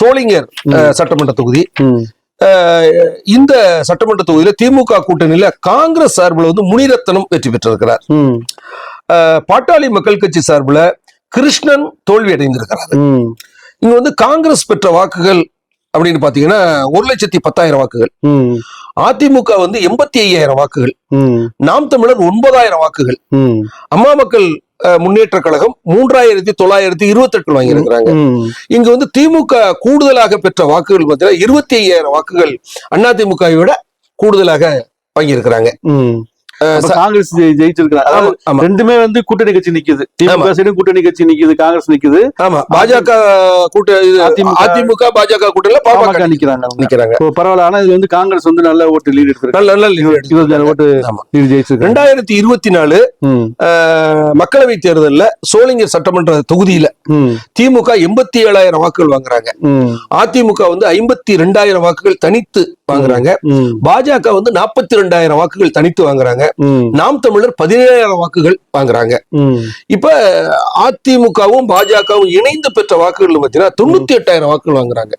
தோளிங்கர் அஹ், சட்டமன்ற தொகுதி. இந்த சட்டமன்ற தொகுதியில திமுக கூட்டணியில காங்கிரஸ் சார்பில் வந்து முனிரத்னம் வெற்றி பெற்றிருக்கிறார். பாட்டாளி மக்கள் கட்சி சார்பில் கிருஷ்ணன் தோல்வி அடைந்திருக்கிறார். இங்க வந்து காங்கிரஸ் பெற்ற வாக்குகள் அப்படின்னு பாத்தீங்கன்னா ஒரு லட்சத்தி பத்தாயிரம் வாக்குகள். அதிமுக வந்து எண்பத்தி ஐயாயிரம் வாக்குகள். நாம் தமிழர் ஒன்பதாயிரம் வாக்குகள். அம்மா மக்கள் முன்னேற்ற கழகம் மூன்றாயிரத்தி தொள்ளாயிரத்தி இருபத்தி எட்டு வாங்கியிருக்கிறாங்க. இங்க வந்து திமுக கூடுதலாக பெற்ற வாக்குகள் பார்த்தீங்கன்னா இருபத்தி ஐயாயிரம் வாக்குகள் அதிமுகவை விட கூடுதலாக வாங்கியிருக்கிறாங்க காங்கிரஸ் ஜெயி- ஜெயிச்சிருக்கிறாங்க ரெண்டுமே வந்து கூட்டணி கட்சி நிக்குது திமுக. சைடும் கூட்டணி கட்சி நிக்குது காங்கிரஸ் நிக்குது ஆமா பாஜக கூட்ட இது அதிமுக பாஜக கூட்டணியில பாமக நிக்கிறாங்க பரவாயில்ல ஆனா இது வந்து காங்கிரஸ் வந்து நல்ல ஓட்டு லீட் எடுத்திருக்கு நல்ல நல்ல lead இருபத்தி ஏழு எடுத்திருக்காங்க. ஓட்டு. லீட் ஜெயிச்சிருக்காங்க ரெண்டாயிரத்தி இருபத்தி நாலு. மக்களவை தேர்தல்ல சோளிங்கர் சட்டமன்ற தொகுதியில. திமுக எண்பத்தி ஏழாயிரம் வாக்குகள் வாங்குறாங்க. அதிமுக வந்து ஐம்பத்தி ரெண்டாயிரம் வாக்குகள் தனித்து வாங்குறாங்க. பாஜக வந்து நாற்பத்தி ரெண்டாயிரம் வாக்குகள் தனித்து வாங்குறாங்க. நாம் தமிழர் பதினேழாயிரம் வாக்குகள் வாங்குறாங்க. இப்ப அதிமுகவும் பாஜகவும் இணைந்து பெற்ற வாக்குகள் பாத்தீங்கன்னா தொண்ணூத்தி எட்டாயிரம் வாக்குகள் வாங்குறாங்க.